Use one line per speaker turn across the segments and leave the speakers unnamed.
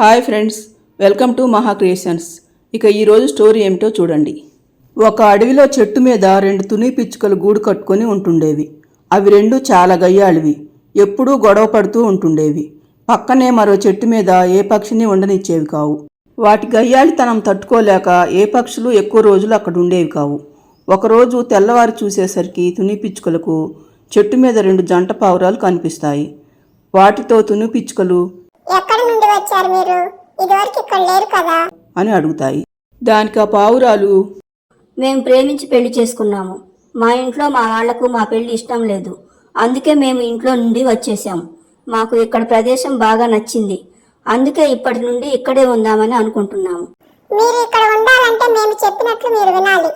Hi friends welcome to Maha creations. ఇక ఈరోజు story ఏమిటో చూడండి. ఒక అడవిలో చెట్టు మీద రెండు తుని పిచ్చుకలు గూడు కట్టుకొని ఉంటుండేవి. అవి రెండు చాలా గయ్యాళివి. ఎప్పుడూ గొడవ పడుతూ ఉంటుండేవి. పక్కనే మరో చెట్టు మీద ఏ పక్షిని ఉండనిచ్చేవి కావు. వాటి గయ్యాళితనం తట్టుకోలేక ఏ పక్షులు ఎక్కువ రోజులు అక్కడ ఉండేవి కావు. ఒకరోజు తెల్లవారు చూసేసరికి తుని పిచ్చుకలకు చెట్టు మీద రెండు జంట పావురాలు కనిపిస్తాయి. వాటితో తుని పిచ్చుకలు
ఎక్కడి నుండి వచ్చారు మీరు? ఇదివరకు ఇక్కడ లేరు కదా.
అని అడుగుతాయి. దానికి ఆ పావురాలు
మేము ప్రేమించి పెళ్ళి చేసుకున్నాము. మా ఇంట్లో మా వాళ్ళకు మా పెళ్ళి ఇష్టం లేదు. అందుకే మేము ఇంట్లో నుండి వచ్చేసాం మాకు ఇక్కడ ప్రదేశం బాగా నచ్చింది. అందుకే ఇప్పటి నుండి ఇక్కడే ఉందామని అనుకుంటున్నాము.
మీరు ఇక్కడ ఉండాలంటే మేము చెప్పినట్లు మీరు వినాలి.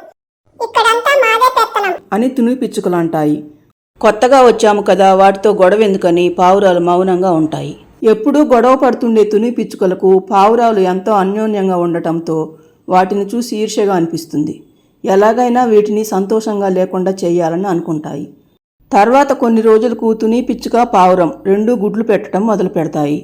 ఇక్కడంతా మాదే పెత్తనం.
అని తుని పిచ్చుకలు అంటాయి కొత్తగా వచ్చాము కదా వాటితో గొడవ ఎందుకని పావురాలు మౌనంగా ఉంటాయి. ఎప్పుడూ గొడవ పడుతుండే తుని పిచ్చుకలకు పావురాలు ఎంతో అన్యోన్యంగా ఉండటంతో వాటిని చూసి ఈర్ష్యగా అనిపిస్తుంది. ఎలాగైనా వీటిని సంతోషంగా లేకుండా చేయాలని అనుకుంటాయి. తర్వాత కొన్ని రోజులకు తుని పిచ్చుక పావురం రెండు గుడ్లు పెట్టడం మొదలు పెడతాయి.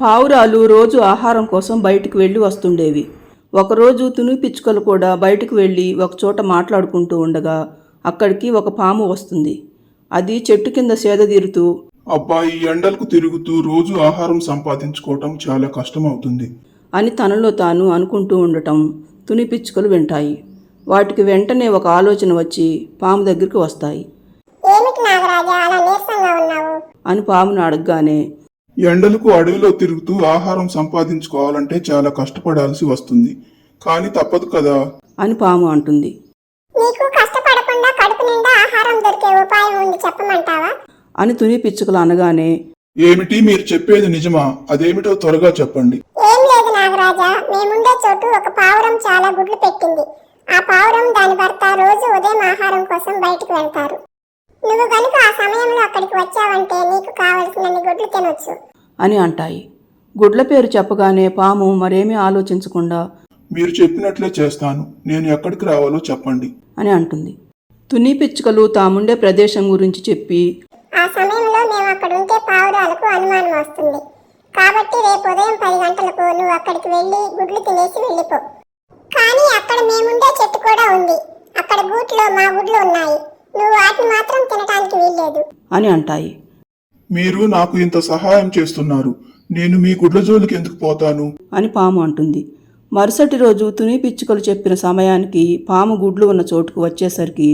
పావురాలు రోజు ఆహారం కోసం బయటికి వెళ్ళి వస్తుండేవి. ఒకరోజు తుని పిచ్చుకలు కూడా బయటకు వెళ్ళి ఒకచోట మాట్లాడుకుంటూ ఉండగా అక్కడికి ఒక పాము వస్తుంది. అది చెట్టు కింద సేదతీరుతూ
అబ్బా ఈ ఎండలకు తిరుగుతూ రోజు ఆహారం సంపాదించుకోవటం చాలా కష్టం అవుతుంది
అని తనలో తాను అనుకుంటూ ఉండటం తుని పిచ్చుకలు వింటాయి. వాటికి వెంటనే ఒక ఆలోచన వచ్చి పాము దగ్గరికి వస్తాయి.
ఏమిటి నాగరాజా అలా నీరసంగా ఉన్నావు?
అని పామును అడగగానే
ఎండలకు అడవిలో తిరుగుతూ ఆహారం సంపాదించుకోవాలంటే చాలా కష్టపడాల్సి వస్తుంది. కానీ తప్పదు కదా?
అని పాము అంటుంది.
నీకు కష్టపడకుండా కడుపు నిండా ఆహారం దొరికే ఉపాయం ఉంది చెప్పమంటావా?
అని తుని పిచ్చుకలు అనగానే
ఏమిటి మీరు చెప్పేది నిజమా? అదేమిటో త్వరగా చెప్పండి.
ఏం లేదు నాగరాజా మేముండే చోటు ఒక పావురం చాలా గుడ్లు పెట్టింది. ఆ పావురం దాని భర్త రోజు ఉదయం ఆహారం కోసం బయటికి వెళ్తారు. నువ్వు గనుక ఆ సమయంలో అక్కడికి వచ్చావంటే నీకు కావలసినన్ని గుడ్లు తినొచ్చు.
అని అంటాయి. గుడ్ల పేరు చెప్పగానే పాము మరేమీ ఆలోచించకుండా
మీరు చెప్పినట్లే చేస్తాను. నేను ఎక్కడికి రావాలో చెప్పండి.
అని అంటుంది. తుని పిచ్చుకలు తాముండే ప్రదేశం గురించి చెప్పి
ఉంటే పావురాలకు అనుమానం వస్తుంది. కాబట్టి రేపు ఉదయం పది గంటలకు నువ్వు అక్కడికి వెళ్ళి గుడ్లు తినేసి వెళ్ళిపో. కానీ అక్కడ మేముండే చెట్టు కూడా ఉంది. అక్కడ గూట్లో మా గుడ్లు ఉన్నాయి. నువ్వు వాటిని మాత్రం తినడానికి వీల్లేదు.
అని అంటాయి.
మీరు నాకు ఇంత సహాయం చేస్తున్నారు. నేను మీ గుడ్ల జోలికి ఎందుకు పోతాను?
అని పాము అంటుంది. మరుసటి రోజు తుని పిచ్చుకలు చెప్పిన సమయానికి పాము గుడ్లు ఉన్న చోటుకు వచ్చేసరికి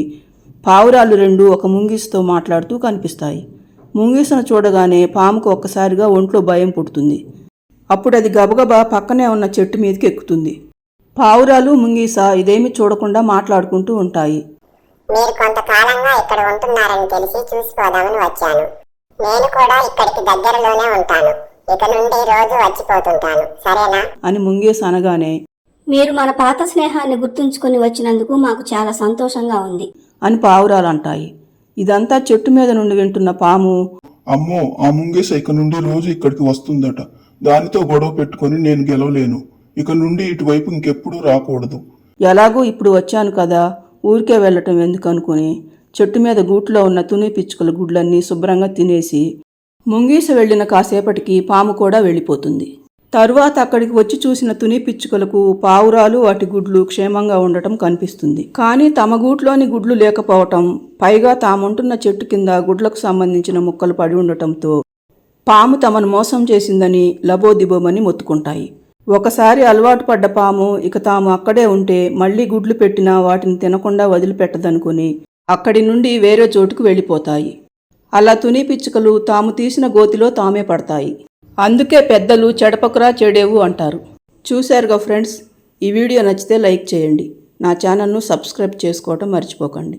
పావురాలు రెండు ఒక ముంగిసుతో మాట్లాడుతూ కనిపిస్తాయి. ముంగిసను చూడగానే పాముకు ఒక్కసారిగా ఒంట్లో భయం పుడుతుంది. అప్పుడు అది గబగబా పక్కనే ఉన్న చెట్టు మీదకి ఎక్కుతుంది. పావురాలు ముంగీస ఇదేమి చూడకుండా మాట్లాడుకుంటూ ఉంటాయి.
మీరు కొంతకాలంగా ఇక్కడ ఉంటున్నారని తెలిసి చూసిపోదామని వచ్చాను. నేను కూడా ఇక్కడికి దగ్గరలోనే ఉంటాను. ఇక నుండి రోజు వచ్చిపోతుంటాను. సరేనా?
అని ముంగీస అనగానే
మీరు మన పాత స్నేహాన్ని గుర్తుంచుకొని వచ్చినందుకు మాకు చాలా సంతోషంగా ఉంది.
అని పావురాలు అంటాయి. ఇదంతా చెట్టు మీద నుండి వింటున్న పాము.
అమ్మో ఆ ముంగేస ఇక నుండి రోజు ఇక్కడికి వస్తుందట. దానితో గొడవ పెట్టుకొని నేను గెలవలేను. ఇక నుండి ఇటువైపు ఇంకెప్పుడూ రాకూడదు.
ఎలాగూ ఇప్పుడు వచ్చాను కదా ఊరికే వెళ్ళటం ఎందుకు అనుకుని చెట్టు మీద గూట్లో ఉన్న తుని పిచ్చుకల గుడ్లన్నీ శుభ్రంగా తినేసి ముంగీస వెళ్ళిన కాసేపటికి పాము కూడా వెళ్ళిపోతుంది. తరువాత అక్కడికి వచ్చి చూసిన తుని పిచ్చుకలకు పావురాలు వాటి గుడ్లు క్షేమంగా ఉండటం కనిపిస్తుంది. కానీ తమ గూట్లోని గుడ్లు లేకపోవటం పైగా తాముంటున్న చెట్టు కింద గుడ్లకు సంబంధించిన ముక్కలు పడి ఉండటంతో పాము తమను మోసం చేసిందని లబోదిబోమని మొత్తుకుంటాయి. ఒకసారి అలవాటు పడ్డ పాము ఇక తాము అక్కడే ఉంటే మళ్ళీ గుడ్లు పెట్టినా వాటిని తినకుండా వదిలిపెట్టదనుకుని అక్కడి నుండి వేరే చోటుకు వెళ్ళిపోతాయి. అలా తుని పిచ్చుకలు తాము తీసిన గోతిలో తామే పడతాయి. అందుకే పెద్దలు చెడపకురా చెడేవు అంటారు. చూశారుగా ఫ్రెండ్స్? ఈ వీడియో నచ్చితే లైక్ చేయండి. నా ఛానల్ను సబ్స్క్రైబ్ చేసుకోవటం మర్చిపోకండి.